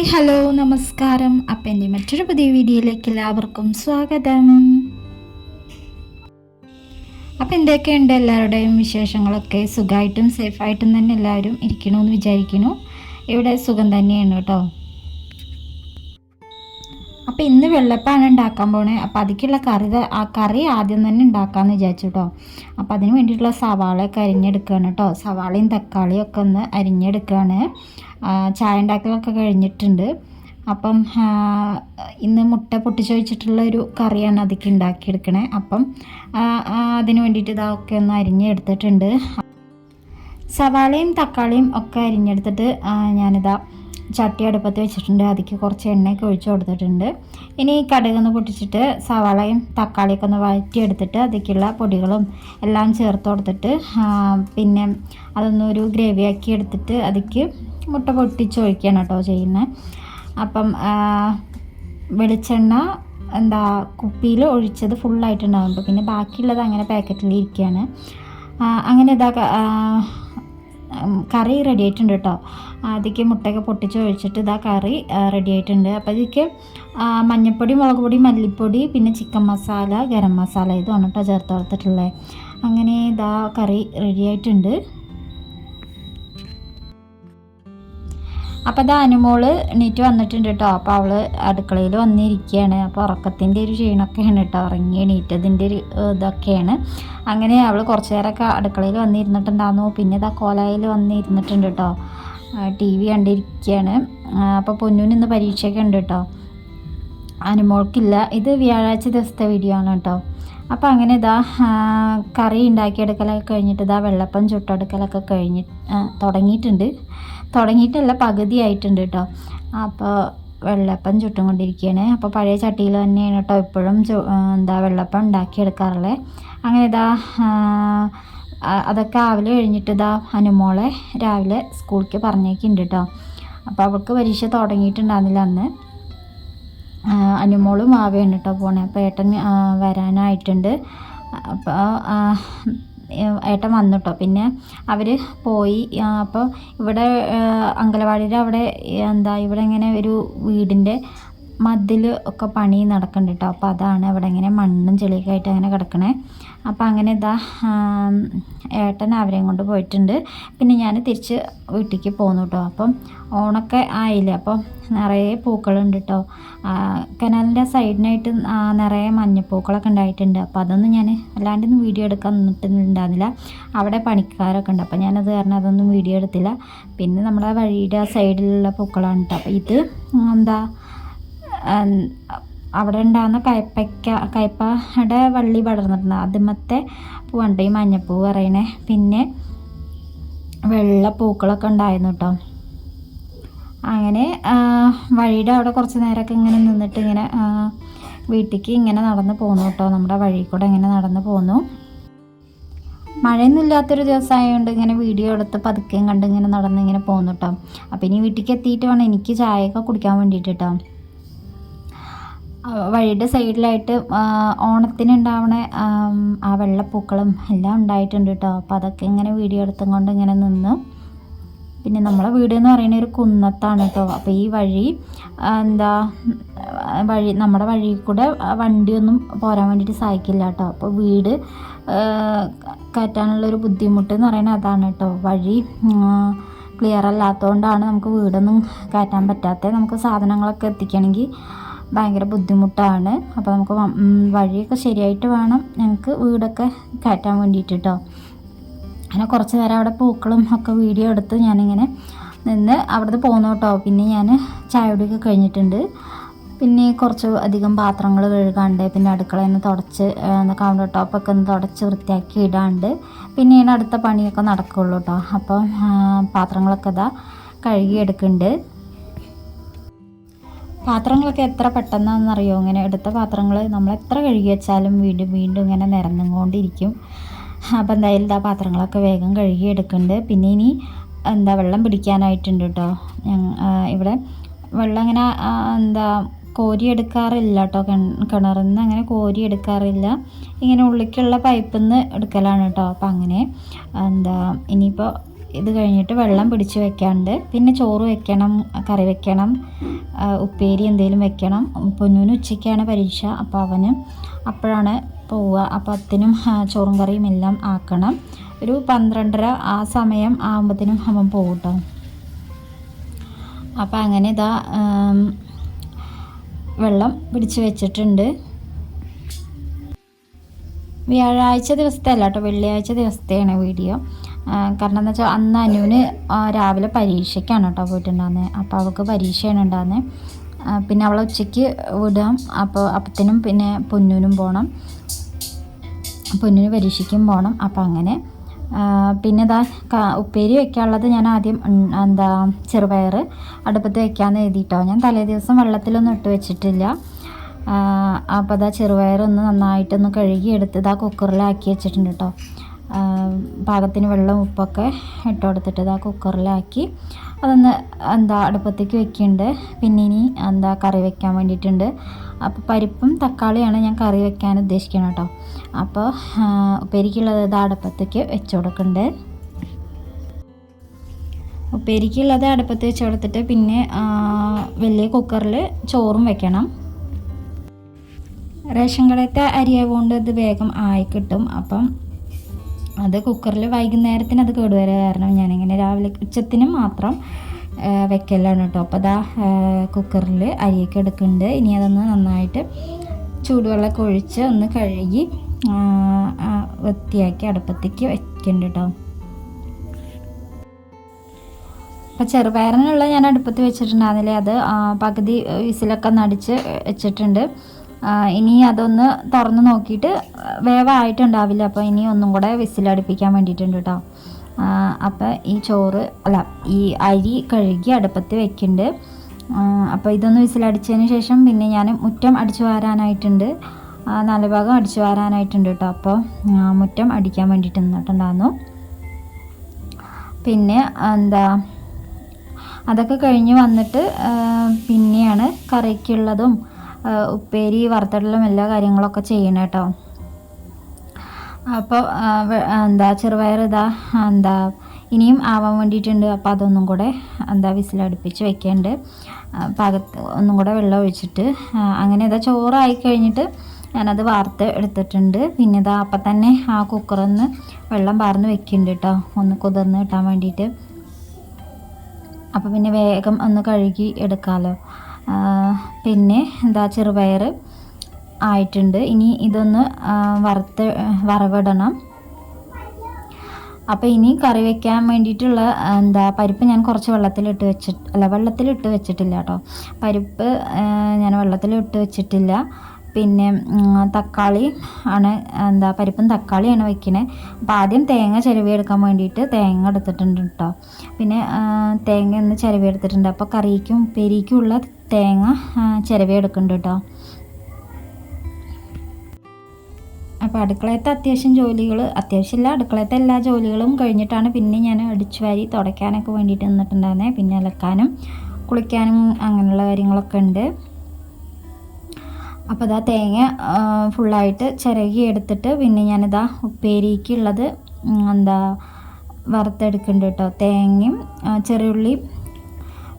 Hi hello നമസ്കാരം. അപ്പം എന്റെ മറ്റൊരു പുതിയ വീഡിയോയിലേക്ക് എല്ലാവർക്കും സ്വാഗതം. അപ്പം എന്തൊക്കെയുണ്ട് എല്ലാവരുടെയും വിശേഷങ്ങളൊക്കെ? സുഖമായിട്ടും സേഫായിട്ടും തന്നെ എല്ലാവരും ഇരിക്കണമെന്ന് വിചാരിക്കുന്നു. ഇവിടെ സുഖം തന്നെയാണ് കേട്ടോ. അപ്പോൾ ഇന്ന് വെള്ളപ്പാണ് ഉണ്ടാക്കാൻ പോണേ. അപ്പോൾ അതിക്കുള്ള കറി ആ കറി ആദ്യം തന്നെ ഉണ്ടാക്കാമെന്ന് വിചാരിച്ചു കേട്ടോ അപ്പോൾ അതിന് വേണ്ടിയിട്ടുള്ള സവാളയൊക്കെ അരിഞ്ഞെടുക്കുകയാണ് കേട്ടോ സവാളയും തക്കാളിയും ഒക്കെ ഒന്ന് അരിഞ്ഞെടുക്കുകയാണ് ചായ ഉണ്ടാക്കലൊക്കെ കഴിഞ്ഞിട്ടുണ്ട്. അപ്പം ഇന്ന് മുട്ട പൊട്ടിച്ച് വെച്ചിട്ടുള്ള ഒരു കറിയാണ് അതിക്ക് ഉണ്ടാക്കിയെടുക്കണേ. അപ്പം അതിന് വേണ്ടിയിട്ട് ഇതൊക്കെ ഒന്ന് അരിഞ്ഞെടുത്തിട്ടുണ്ട്. സവാളയും തക്കാളിയും ഒക്കെ അരിഞ്ഞെടുത്തിട്ട് ഞാനിതാ ചട്ടി അടുപ്പത്ത് വെച്ചിട്ടുണ്ട്. അതിക്ക് കുറച്ച് എണ്ണയൊക്കെ ഒഴിച്ചു കൊടുത്തിട്ടുണ്ട്. ഇനി ഈ കടുകൊന്ന് പൊട്ടിച്ചിട്ട് സവാളയും തക്കാളിയൊക്കെ ഒന്ന് വഴറ്റിയെടുത്തിട്ട് അതിലേക്കുള്ള പൊടികളും എല്ലാം ചേർത്ത് കൊടുത്തിട്ട് പിന്നെ അതൊന്നൊരു ഗ്രേവിയാക്കി എടുത്തിട്ട് അതിക്ക് മുട്ട പൊട്ടിച്ചൊഴിക്കുകയാണ് കേട്ടോ ചെയ്യുന്നത്. അപ്പം വെളിച്ചെണ്ണ എന്താ കുപ്പിയിൽ ഒഴിച്ചത് ഫുള്ളായിട്ടുണ്ടാകുമ്പോൾ പിന്നെ ബാക്കിയുള്ളത് അങ്ങനെ പാക്കറ്റിൽ ഇരിക്കുകയാണ്. അങ്ങനെ ഇതാ കറി റെഡി ആയിട്ടുണ്ട് കേട്ടോ അതിക്ക് മുട്ടയൊക്കെ പൊട്ടിച്ച് ഒഴിച്ചിട്ട് ഇതാ കറി റെഡി ആയിട്ടുണ്ട്. അപ്പോൾ ഇതിക്ക് മഞ്ഞൾപ്പൊടി മുളക് പൊടി മല്ലിപ്പൊടി പിന്നെ ചിക്കൻ മസാല ഗരം മസാല ഇതാണ് കേട്ടോ ചേർത്ത് കൊടുത്തിട്ടുള്ളത് അങ്ങനെ ഇതാ കറി റെഡി ആയിട്ടുണ്ട്. അപ്പോൾ അത് അനുമോൾ എണീറ്റ് വന്നിട്ടുണ്ട് കേട്ടോ. അപ്പോൾ അവൾ അടുക്കളയിൽ വന്നിരിക്കുകയാണ് അപ്പോൾ ഉറക്കത്തിന്റെ ഒരു ക്ഷീണമൊക്കെയാണ് കേട്ടോ. ഉറങ്ങി എണീറ്റതിന്റെ ഒരു ഇതൊക്കെയാണ്. അങ്ങനെ അവൾ കുറച്ച് നേരമൊക്കെ അടുക്കളയിൽ വന്നിരുന്നിട്ടുണ്ടായിരുന്നു. പിന്നെ ഇതാ കോലായിൽ വന്നിരുന്നിട്ടുണ്ട് കേട്ടോ. ടി വി കണ്ടിരിക്കുകയാണ് അപ്പോൾ പൊന്നൂന് ഇന്ന് പരീക്ഷയൊക്കെ ഉണ്ട് കേട്ടോ. അനുമോൾക്കില്ല ഇത് വ്യാഴാഴ്ച ദിവസത്തെ വീഡിയോ ആണ് കേട്ടോ. അപ്പോൾ അങ്ങനെ ഇതാ കറി ഉണ്ടാക്കിയെടുക്കലൊക്കെ കഴിഞ്ഞിട്ട് ഇതാ വെള്ളപ്പം ചുട്ടെടുക്കലൊക്കെ കഴിഞ്ഞ് തുടങ്ങിയിട്ടുണ്ട്. തുടങ്ങിയിട്ടല്ല പകുതി ആയിട്ടുണ്ട് കേട്ടോ അപ്പോൾ വെള്ളപ്പം ചുട്ടും കൊണ്ടിരിക്കുകയാണ് അപ്പോൾ പഴയ ചട്ടിയിൽ തന്നെയാണ് കേട്ടോ ഇപ്പോഴും എന്താ വെള്ളപ്പം ഉണ്ടാക്കിയെടുക്കാറുള്ളത് അങ്ങനെ ഇതാ അതൊക്കെ രാവിലെ കഴിഞ്ഞിട്ട് ഇതാ അനുമോളെ രാവിലെ സ്കൂളിലേക്ക് പറഞ്ഞേക്കുന്നുണ്ട് കേട്ടോ അപ്പോൾ അവൾക്ക് പരീക്ഷ തുടങ്ങിയിട്ടുണ്ടായിരുന്നില്ല അന്ന്. അനുമോളും ആവയാണ് കേട്ടോ പോണേ. അപ്പോൾ ഏട്ടൻ വരാനായിട്ടുണ്ട്. അപ്പോൾ ഏട്ടൻ വന്നു പിന്നെ അവർ പോയി. അപ്പോൾ ഇവിടെ അങ്കലവാടിയുടെ അവിടെ എന്താ ഇവിടെ ഇങ്ങനെ ഒരു വീടിന്റെ മതിൽ ഒക്കെ പണി നടക്കുന്നുണ്ട് കേട്ടോ. അപ്പോൾ അതാണ് ഇവിടെ ഇങ്ങനെ മണ്ണും ചെളിയൊക്കെ ആയിട്ട് അങ്ങനെ കിടക്കണേ. അപ്പോൾ അങ്ങനെ ഇതാ ഏട്ടൻ അവരെയും കൊണ്ട് പോയിട്ടുണ്ട്. പിന്നെ ഞാൻ തിരിച്ച് വീട്ടിലേക്ക് പോന്നു കേട്ടോ അപ്പം ഓണൊക്കെ ആയില്ലേ? അപ്പം നിറയെ പൂക്കളുണ്ട് കേട്ടോ കനാലിന്റെ സൈഡിനായിട്ട് നിറയെ മഞ്ഞപ്പൂക്കളൊക്കെ ഉണ്ടായിട്ടുണ്ട്. അപ്പോൾ അതൊന്നും ഞാൻ അല്ലാണ്ടൊന്നും വീഡിയോ എടുക്കാൻ നിന്നിട്ടുണ്ടായിരുന്നില്ല. അവിടെ പണിക്കാരൊക്കെ ഉണ്ട്. അപ്പോൾ ഞാനത് കാരണം അതൊന്നും വീഡിയോ എടുത്തില്ല. പിന്നെ നമ്മുടെ വഴിയുടെ ആ സൈഡിലുള്ള പൂക്കളാണ് കേട്ടോ അപ്പോൾ ഇത് എന്താ അവിടെ ഉണ്ടാകുന്ന കയ്പ്പയ്ക്ക കയ്പയുടെ വള്ളി വളർന്നിട്ടുണ്ട് ആദ്യമത്തെ പൂവുണ്ട് ഈ മഞ്ഞപ്പൂ പറയണേ. പിന്നെ വെള്ള പൂക്കളൊക്കെ ഉണ്ടായിരുന്നു കേട്ടോ അങ്ങനെ വഴിയുടെ അവിടെ കുറച്ച് നേരമൊക്കെ ഇങ്ങനെ നിന്നിട്ട് ഇങ്ങനെ വീട്ടിലേക്ക് ഇങ്ങനെ നടന്ന് പോന്നു കേട്ടോ നമ്മുടെ വഴി കൂടെ ഇങ്ങനെ നടന്ന് പോന്നു. മഴയൊന്നും ഇല്ലാത്തൊരു ദിവസമായതുകൊണ്ട് ഇങ്ങനെ വീഡിയോ എടുത്ത് പതുക്കെയും കണ്ട് ഇങ്ങനെ നടന്ന് ഇങ്ങനെ പോന്നു കേട്ടോ അപ്പം ഇനി വീട്ടിലേക്ക് എത്തിയിട്ട് വേണം. എനിക്ക് ചായയൊക്കെ കുടിക്കാൻ വേണ്ടിയിട്ട് കേട്ടോ വഴിയുടെ സൈഡിലായിട്ട് ഓണത്തിന് ഉണ്ടാവണ ആ വെള്ളപ്പൂക്കളും എല്ലാം ഉണ്ടായിട്ടുണ്ട് കേട്ടോ അപ്പോൾ അതൊക്കെ ഇങ്ങനെ വീഡിയോ എടുത്തും കൊണ്ട് ഇങ്ങനെ നിന്നു. പിന്നെ നമ്മളെ വീട് എന്ന് പറയുന്നത് ഒരു കുന്നത്താണ് കേട്ടോ അപ്പോൾ ഈ വഴി എന്താ വഴി നമ്മുടെ വഴി കൂടെ വണ്ടിയൊന്നും പോരാൻ വേണ്ടിയിട്ട് സഹായിക്കില്ല കേട്ടോ അപ്പോൾ വീട് കയറ്റാനുള്ളൊരു ബുദ്ധിമുട്ട് എന്ന് പറയുന്നത് അതാണ് കേട്ടോ വഴി ക്ലിയർ അല്ലാത്തതുകൊണ്ടാണ് നമുക്ക് വീടൊന്നും കയറ്റാൻ പറ്റാത്തത് നമുക്ക് സാധനങ്ങളൊക്കെ എത്തിക്കണമെങ്കിൽ ഭയങ്കര ബുദ്ധിമുട്ടാണ്. അപ്പോൾ നമുക്ക് വഴിയൊക്കെ ശരിയായിട്ട് വേണം ഞങ്ങൾക്ക് വീടൊക്കെ കയറ്റാൻ വേണ്ടിയിട്ട് കേട്ടോ അങ്ങനെ കുറച്ച് നേരം അവിടെ പൂക്കളും ഒക്കെ വീഡിയോ എടുത്ത് ഞാനിങ്ങനെ നിന്ന് അവിടുന്ന് പോന്നു കേട്ടോ പിന്നെ ഞാൻ ചായ കുടിയൊക്കെ കഴിഞ്ഞിട്ടുണ്ട്. പിന്നെ കുറച്ച് അധികം പാത്രങ്ങൾ കഴുകാണ്ട് പിന്നെ അടുക്കളയിൽ തുടച്ച് കൗണ്ടർ ടോപ്പൊക്കെ ഒന്ന് തുടച്ച് വൃത്തിയാക്കി ഇടാണ്ട് പിന്നെയാണ് അടുത്ത പണിയൊക്കെ നടക്കുകയുള്ളൂ കേട്ടോ അപ്പം പാത്രങ്ങളൊക്കെ ഇതാ കഴുകിയെടുക്കുന്നുണ്ട് പാത്രങ്ങളൊക്കെ എത്ര പെട്ടെന്നാണെന്നറിയോ? ഇങ്ങനെ എടുത്ത പാത്രങ്ങൾ നമ്മൾ എത്ര കഴുകി വെച്ചാലും വീണ്ടും വീണ്ടും ഇങ്ങനെ നിരന്നുകൊണ്ടിരിക്കും. അപ്പോൾ എന്തായാലും ഇതാ പാത്രങ്ങളൊക്കെ വേഗം കഴുകി എടുക്കുന്നുണ്ട്. പിന്നെ ഇനി എന്താ വെള്ളം പിടിക്കാനായിട്ടുണ്ട് കേട്ടോ ഇവിടെ വെള്ളം ഇങ്ങനെ എന്താ കോരി എടുക്കാറില്ല കേട്ടോ കിണറിൽ നിന്ന് അങ്ങനെ കോരി എടുക്കാറില്ല. ഇങ്ങനെ ഉള്ളിക്കുള്ള പൈപ്പിൽ നിന്ന് എടുക്കലാണ് കേട്ടോ അപ്പം അങ്ങനെ എന്താ ഇനിയിപ്പോൾ ഇത് കഴിഞ്ഞിട്ട് വെള്ളം പിടിച്ച് വെക്കാണ്ട് പിന്നെ ചോറ് വെക്കണം കറി വെക്കണം ഉപ്പേരി എന്തെങ്കിലും വെക്കണം. പൊന്നൂന് ഉച്ചയ്ക്കാണ് പരീക്ഷ അപ്പോൾ അവന് അപ്പോഴാണ് പോവുക. അപ്പോൾ അത്തിനും ചോറും കറിയും എല്ലാം ആക്കണം. ഒരു പന്ത്രണ്ടര ആ സമയം ആകുമ്പോഴത്തേനും അവൻ പോകും കേട്ടോ അപ്പോൾ അങ്ങനെ ഇതാ വെള്ളം പിടിച്ച് വെച്ചിട്ടുണ്ട്. വ്യാഴാഴ്ച ദിവസത്തെ അല്ല കേട്ടോ വെള്ളിയാഴ്ച ദിവസത്തെയാണ് വീഡിയോ. കാരണം എന്താ വെച്ചാൽ അന്ന് അനുവിന് രാവിലെ പരീക്ഷയ്ക്കാണ് കേട്ടോ പോയിട്ടുണ്ടാകുന്നത് അപ്പോൾ അവൾക്ക് പരീക്ഷയാണ് ഉണ്ടാകുന്നത് പിന്നെ അവളെ ഉച്ചയ്ക്ക് വിടാം. അപ്പോൾ അപ്പത്തിനും പിന്നെ പൊന്നൂനും പോകണം പൊന്നിന് പരീക്ഷയ്ക്കും പോകണം അപ്പോൾ അങ്ങനെ പിന്നെ ഇതാ ഉപ്പേരി വെക്കാനുള്ളത് ഞാൻ ആദ്യം എന്താ ചെറുപയർ അടുപ്പത്ത് വെക്കാമെന്ന് എഴുതിയിട്ടോ ഞാൻ തലേ ദിവസം വെള്ളത്തിലൊന്നും ഇട്ട് വെച്ചിട്ടില്ല. അപ്പോൾ അതാ ചെറുപയറൊന്ന് നന്നായിട്ടൊന്ന് കഴുകി എടുത്ത് ഇതാ കുക്കറിലാക്കി വെച്ചിട്ടുണ്ട് കേട്ടോ. പാകത്തിന് വെള്ളം ഉപ്പൊക്കെ ഇട്ട് കൊടുത്തിട്ട് ഇതാ കുക്കറിലാക്കി. അതൊന്ന് എന്താ അടുപ്പത്തേക്ക് വെക്കുന്നുണ്ട് പിന്നെ ഇനി എന്താ കറി വെക്കാൻ വേണ്ടിയിട്ടുണ്ട് അപ്പോൾ പരിപ്പും തക്കാളിയാണ് ഞാൻ കറി വെക്കാൻ ഉദ്ദേശിക്കുന്നത് കേട്ടോ അപ്പോൾ ഉപ്പേരിക്കുള്ളത് ഇത് അടുപ്പത്തേക്ക് വെച്ച് കൊടുക്കുന്നുണ്ട് ഉപ്പേരിക്കുള്ളത് അടുപ്പത്ത് വെച്ച് കൊടുത്തിട്ട് പിന്നെ വലിയ കുക്കറിൽ ചോറും വെക്കണം. റേഷൻ കടയത്തെ അരിയാവുകൊണ്ട് ഇത് വേഗം ആയി കിട്ടും. അപ്പം അത് കുക്കറിൽ വൈകുന്നേരത്തിന് അത് കേടുവരാ കാരണം ഞാനിങ്ങനെ രാവിലെ ഉച്ചത്തിന് മാത്രം വെക്കലാണ് കേട്ടോ അപ്പോൾ അതാ കുക്കറിൽ അരിയൊക്കെ എടുക്കുന്നുണ്ട്. ഇനി അതൊന്ന് നന്നായിട്ട് ചൂടുവെള്ളമൊക്കെ ഒഴിച്ച് ഒന്ന് കഴുകി വൃത്തിയാക്കി അടുപ്പത്തേക്ക് വയ്ക്കുന്നുണ്ട് കേട്ടോ അപ്പോൾ ചെറുപയറിനുള്ള ഞാൻ അടുപ്പത്ത് വെച്ചിട്ടുണ്ടായിരുന്നില്ലേ? അത് പകുതി വിസിലൊക്കെ നടിച്ച് വെച്ചിട്ടുണ്ട്. ഇനി അതൊന്ന് തുറന്ന് നോക്കിയിട്ട് വേവായിട്ടുണ്ടാവില്ല. അപ്പോൾ ഇനി ഒന്നും കൂടെ വിസിലടുപ്പിക്കാൻ വേണ്ടിയിട്ടുണ്ട് കേട്ടോ അപ്പോൾ ഈ ചോറ് അല്ല ഈ അരി കഴുകി അടുപ്പത്ത് വെക്കുന്നുണ്ട് അപ്പോൾ ഇതൊന്ന് വിസിലടിച്ചതിന് ശേഷം പിന്നെ ഞാൻ മുറ്റം അടിച്ചു വാരാനായിട്ടുണ്ട്. നല്ല നാല് ഭാഗം അടിച്ചു വാരാനായിട്ടുണ്ട് കേട്ടോ അപ്പോൾ മുറ്റം അടിക്കാൻ വേണ്ടിയിട്ട് നിന്നിട്ടുണ്ടായിരുന്നു. പിന്നെ എന്താ അതൊക്കെ കഴിഞ്ഞ് വന്നിട്ട് പിന്നെയാണ് കറിക്കുള്ളതും ഉപ്പേരി വറുത്തടലും എല്ലാ കാര്യങ്ങളൊക്കെ ചെയ്യണം കേട്ടോ അപ്പോൾ എന്താ ചെറുപയർ ഇതാ എന്താ ഇനിയും ആവാൻ വേണ്ടിയിട്ടുണ്ട്. അപ്പോൾ അതൊന്നും കൂടെ എന്താ വിസിലടുപ്പിച്ച് വെക്കേണ്ട. പാകത്ത് ഒന്നും കൂടെ വെള്ളം ഒഴിച്ചിട്ട് അങ്ങനെ ഇതാ ചോറായി കഴിഞ്ഞിട്ട് ഞാനത് വാർത്ത് എടുത്തിട്ടുണ്ട്. പിന്നെ ഇതാ അപ്പം തന്നെ ആ കുക്കറൊന്ന് വെള്ളം പാർന്ന് വെക്കുന്നുണ്ട് കേട്ടോ ഒന്ന് കുതിർന്ന് കിട്ടാൻ വേണ്ടിയിട്ട്. അപ്പോൾ പിന്നെ വേഗം ഒന്ന് കഴുകി എടുക്കാമല്ലോ പിന്നെ എന്താ ചെറുപയർ ആയിട്ടുണ്ട്. ഇനി ഇതൊന്ന് വറുത്ത് വറവിടണം. അപ്പോൾ ഇനി കറി വെക്കാൻ വേണ്ടിയിട്ടുള്ള എന്താ പരിപ്പ് ഞാൻ കുറച്ച് വെള്ളത്തിലിട്ട് വെച്ചിട്ട് അല്ല വെള്ളത്തിലിട്ട് വെച്ചിട്ടില്ല കേട്ടോ. പരിപ്പ് ഞാൻ വെള്ളത്തിലിട്ട് വെച്ചിട്ടില്ല. പിന്നെ തക്കാളി ആണ് എന്താ പരിപ്പും തക്കാളിയാണ് വെക്കണേ. അപ്പോൾ ആദ്യം തേങ്ങ ചിരവിയെടുക്കാൻ വേണ്ടിയിട്ട് തേങ്ങ എടുത്തിട്ടുണ്ട് കേട്ടോ. പിന്നെ തേങ്ങ ഒന്ന് ചിരവിയെടുത്തിട്ടുണ്ട്. അപ്പോൾ കറിക്കും ഉപ്പേരിക്കുമുള്ള തേങ്ങ ചിരവി ചിരവിയെടുക്കുന്നുണ്ട് കേട്ടോ അപ്പോൾ അടുക്കളയത്തെ അത്യാവശ്യം ജോലികൾ അത്യാവശ്യമില്ല അടുക്കളയത്തെ എല്ലാ ജോലികളും കഴിഞ്ഞിട്ടാണ് പിന്നെ ഞാൻ അടിച്ചു വാരി തുടയ്ക്കാനൊക്കെ വേണ്ടിയിട്ട് നിന്നിട്ടുണ്ടായിരുന്നത് പിന്നെ അലക്കാനും കുളിക്കാനും അങ്ങനെയുള്ള കാര്യങ്ങളൊക്കെ ഉണ്ട്. അപ്പോൾ അതാ തേങ്ങ ഫുള്ളായിട്ട് ചിരകി എടുത്തിട്ട് പിന്നെ ഞാനിതാ ഉപ്പേരിക്കുള്ളത് എന്താ വറുത്തെടുക്കുന്നുണ്ട് കേട്ടോ തേങ്ങയും ചെറിയുള്ളിയും ചെറിയുള്ളി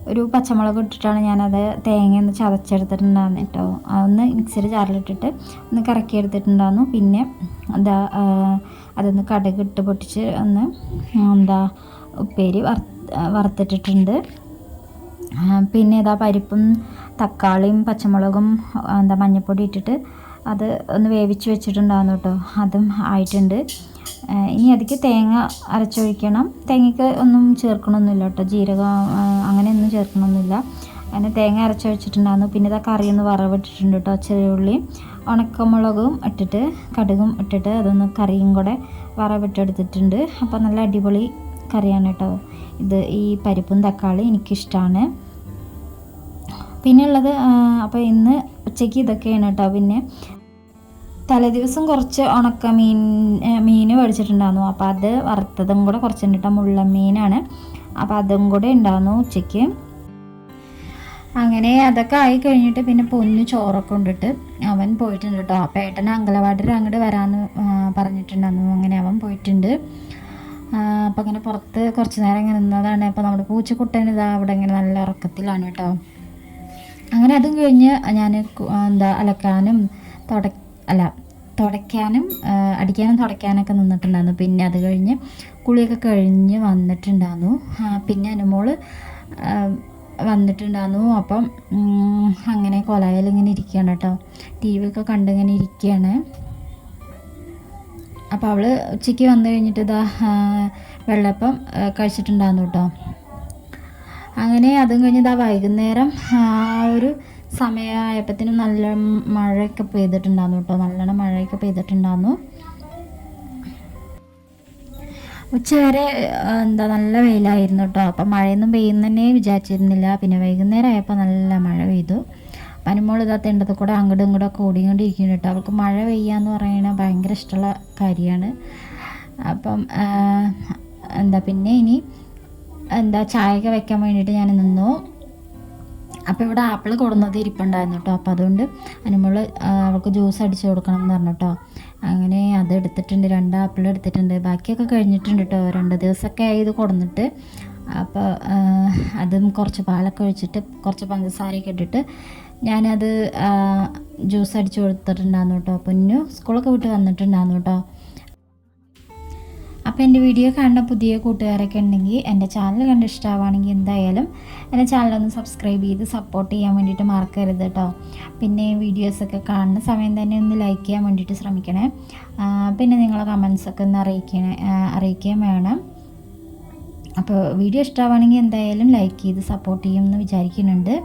ഒരു പച്ചമുളക് ഇട്ടിട്ടാണ് ഞാനത് തേങ്ങ ഒന്ന് ചതച്ചെടുത്തിട്ടുണ്ടായിരുന്നു കേട്ടോ. ഒന്ന് മിക്സിയുടെ ജാറിലിട്ടിട്ട് ഒന്ന് കറക്കി എടുത്തിട്ടുണ്ടായിരുന്നു പിന്നെ എന്താ അതൊന്ന് കടുക് ഇട്ട് പൊട്ടിച്ച് ഒന്ന് എന്താ ഉപ്പേരി വറ വറുത്തിട്ടിട്ടുണ്ട്. പിന്നെ ഇതാ പരിപ്പും തക്കാളിയും പച്ചമുളകും എന്താ മഞ്ഞൾപ്പൊടി ഇട്ടിട്ട് അത് ഒന്ന് വേവിച്ച് വെച്ചിട്ടുണ്ടായിരുന്നു കേട്ടോ. അതും ആയിട്ടുണ്ട്. ഇനി അതിക്ക് തേങ്ങ അരച്ചൊഴിക്കണം തേങ്ങയ്ക്ക് ഒന്നും ചേർക്കണമൊന്നുമില്ല കേട്ടോ. ജീരകം അങ്ങനെയൊന്നും ചേർക്കണമൊന്നുമില്ല അങ്ങനെ തേങ്ങ അരച്ചൊഴിച്ചിട്ടുണ്ടായിരുന്നു പിന്നെ ഇതാ കറി ഒന്ന് വറവിട്ടിട്ടുണ്ട് കേട്ടോ ചെറിയുള്ളിയും ഉണക്കമുളകും ഇട്ടിട്ട് കടുകും ഇട്ടിട്ട് അതൊന്ന് കറിയും കൂടെ വറവിട്ടെടുത്തിട്ടുണ്ട്. അപ്പോൾ നല്ല അടിപൊളി കറിയാണ് കേട്ടോ. ഇത് ഈ പരിപ്പും തക്കാളി എനിക്കിഷ്ടമാണ് പിന്നെയുള്ളത് അപ്പോൾ ഇന്ന് ഉച്ചയ്ക്ക് ഇതൊക്കെയാണ് കേട്ടോ. പിന്നെ തലേദിവസം കുറച്ച് ഉണക്ക മീൻ മീൻ മേടിച്ചിട്ടുണ്ടായിരുന്നു. അപ്പോൾ അത് വറുത്തതും കൂടെ കുറച്ച് കണ്ടിട്ട് മുള്ള മീനാണ്. അപ്പോൾ അതും കൂടെ ഉണ്ടായിരുന്നു ഉച്ചയ്ക്ക്. അങ്ങനെ അതൊക്കെ ആയി കഴിഞ്ഞിട്ട് പിന്നെ പൊന്നു ചോറൊക്കെ കൊണ്ടിട്ട് അവൻ പോയിട്ടുണ്ട് കേട്ടോ. അപ്പോൾ ഏട്ടൻ അങ്കലവാടിയിൽ അങ്ങോട്ട് വരാമെന്ന് പറഞ്ഞിട്ടുണ്ടായിരുന്നു. അങ്ങനെ അവൻ പോയിട്ടുണ്ട്. അപ്പം അങ്ങനെ പുറത്ത് കുറച്ച് നേരം ഇങ്ങനെ നിന്നതാണ്. അപ്പോൾ നമ്മുടെ പൂച്ചക്കുട്ടൻ ഇതാ അവിടെ ഇങ്ങനെ നല്ല ഉറക്കത്തിലാണ് കേട്ടോ. അങ്ങനെ അതും കഴിഞ്ഞ് ഞാൻ എന്താ അലക്കാനും തുട അല്ല തുടയ്ക്കാനും അടിക്കാനും തുടയ്ക്കാനൊക്കെ നിന്നിട്ടുണ്ടായിരുന്നു. പിന്നെ അത് കഴിഞ്ഞ് കുളിയൊക്കെ കഴിഞ്ഞ് വന്നിട്ടുണ്ടായിരുന്നു. പിന്നെ അനുമോൾ വന്നിട്ടുണ്ടായിരുന്നു. അപ്പം അങ്ങനെ കൊലായാലിങ്ങനെ ഇങ്ങനെ ഇരിക്കുകയാണ് കേട്ടോ. ടി വി ഒക്കെ കണ്ടിങ്ങനെ ഇരിക്കുകയാണ്. അപ്പോൾ അവൾ ഉച്ചയ്ക്ക് വന്നു കഴിഞ്ഞിട്ട് ഇതാ വെള്ളപ്പം കഴിച്ചിട്ടുണ്ടായിരുന്നു കേട്ടോ. അങ്ങനെ അതും കഴിഞ്ഞ് ഇതാ വൈകുന്നേരം ആ ഒരു സമയമായപ്പോഴത്തേനും നല്ല മഴയൊക്കെ പെയ്തിട്ടുണ്ടായിരുന്നു കേട്ടോ. നല്ലോണം മഴയൊക്കെ പെയ്തിട്ടുണ്ടായിരുന്നു. ഉച്ചവരെ എന്താ നല്ല വെയിലായിരുന്നു കേട്ടോ. അപ്പം മഴയൊന്നും പെയ്യുന്നതന്നെ വിചാരിച്ചിരുന്നില്ല. പിന്നെ വൈകുന്നേരം ആയപ്പോൾ നല്ല മഴ പെയ്തു. പനിമോൾ ഇതാ തെണ്ടത്ത് കൂടെ അങ്ങോട്ടും ഇങ്ങോട്ടും ഒക്കെ ഓടിക്കൊണ്ടിരിക്കുന്നു കേട്ടോ. അവൾക്ക് മഴ പെയ്യാന്ന് പറയണ ഭയങ്കര ഇഷ്ടമുള്ള കാര്യമാണ്. അപ്പം എന്താ പിന്നെ ഇനി എന്താ ചായയൊക്കെ വെക്കാൻ വേണ്ടിയിട്ട് ഞാൻ നിന്നു. അപ്പോൾ ഇവിടെ ആപ്പിൾ കൊടുന്നത് ഇരിപ്പുണ്ടായിരുന്നു കേട്ടോ അപ്പോൾ അതുകൊണ്ട് അനുമോൾ അവൾക്ക് ജ്യൂസ് അടിച്ചു കൊടുക്കണം എന്ന് പറഞ്ഞു കേട്ടോ അങ്ങനെ അത് എടുത്തിട്ടുണ്ട് രണ്ട് ആപ്പിൾ എടുത്തിട്ടുണ്ട്. ബാക്കിയൊക്കെ കഴിഞ്ഞിട്ടുണ്ട് കേട്ടോ രണ്ട് ദിവസമൊക്കെ ആയി ഇത് കൊടുന്നിട്ട്. അപ്പോൾ അതും കുറച്ച് പാലൊക്കെ ഒഴിച്ചിട്ട് കുറച്ച് പഞ്ചസാരയൊക്കെ ഇട്ടിട്ട് ഞാനത് ജ്യൂസ് അടിച്ചു കൊടുത്തിട്ടുണ്ടായിരുന്നു കേട്ടോ പൊന്നു സ്കൂളൊക്കെ വിട്ട് വന്നിട്ടുണ്ടായിരുന്നു കേട്ടോ അപ്പോൾ എന്റെ വീഡിയോ കാണുന്ന പുതിയ കൂട്ടുകാരൊക്കെ ഉണ്ടെങ്കിൽ എന്റെ ചാനൽ കണ്ട് ഇഷ്ടമാവുകയാണെങ്കിൽ എന്തായാലും എന്റെ ചാനലൊന്ന് സബ്സ്ക്രൈബ് ചെയ്ത് സപ്പോർട്ട് ചെയ്യാൻ വേണ്ടിയിട്ട് മറക്കരുത് കേട്ടോ പിന്നെ വീഡിയോസൊക്കെ കാണുന്ന സമയം തന്നെ ഒന്ന് ലൈക്ക് ചെയ്യാൻ വേണ്ടിയിട്ട് ശ്രമിക്കണേ. പിന്നെ നിങ്ങളെ കമൻസൊക്കെ ഒന്ന് അറിയിക്കണേ അറിയിക്കുകയും വേണം. അപ്പോൾ വീഡിയോ ഇഷ്ടമാവുകയാണെങ്കിൽ എന്തായാലും ലൈക്ക് ചെയ്ത് സപ്പോർട്ട് ചെയ്യുമെന്ന് വിചാരിക്കുന്നുണ്ട്.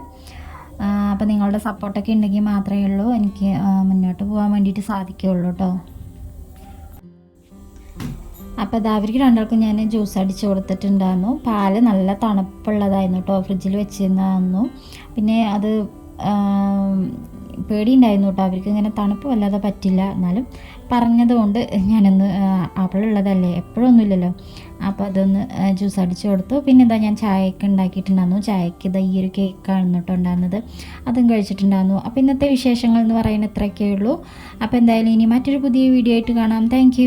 അപ്പോൾ നിങ്ങളുടെ സപ്പോർട്ടൊക്കെ ഉണ്ടെങ്കിൽ മാത്രമേ ഉള്ളൂ. എനിക്ക് മുന്നോട്ട് പോകാൻ വേണ്ടിയിട്ട് സാധിക്കുകയുള്ളൂ കേട്ടോ അപ്പോൾ അത് രണ്ടാൾക്കും ഞാൻ ജ്യൂസ് അടിച്ച് കൊടുത്തിട്ടുണ്ടായിരുന്നു. പാൽ നല്ല തണുപ്പുള്ളതായിരുന്നു കേട്ടോ ഫ്രിഡ്ജിൽ വെച്ചിരുന്നു പിന്നെ അത് പേടി പേടിയുണ്ടായിരുന്നു കേട്ടോ അവർക്ക് ഇങ്ങനെ തണുപ്പ് വല്ലാതെ പറ്റില്ല. എന്നാലും പറഞ്ഞതുകൊണ്ട് ഞാനൊന്ന് ആപ്പിളുള്ളതല്ലേ എപ്പോഴൊന്നുമില്ലല്ലോ അപ്പോൾ അതൊന്ന് ജ്യൂസ് അടിച്ച് കൊടുത്തു. പിന്നെ എന്താ ഞാൻ ചായയൊക്കെ ഉണ്ടാക്കിയിട്ടുണ്ടായിരുന്നു. ചായക്ക് ഇതാ ഈ ഒരു കേക്കാണ് കേട്ടോ ഉണ്ടായിരുന്നത്. അതും കഴിച്ചിട്ടുണ്ടായിരുന്നു. അപ്പോൾ ഇന്നത്തെ വിശേഷങ്ങൾ എന്ന് പറയുന്നത് ഇത്രയൊക്കെ ഉള്ളൂ. അപ്പോൾ എന്തായാലും ഇനി മറ്റൊരു പുതിയ വീഡിയോ ആയിട്ട് കാണാം. താങ്ക്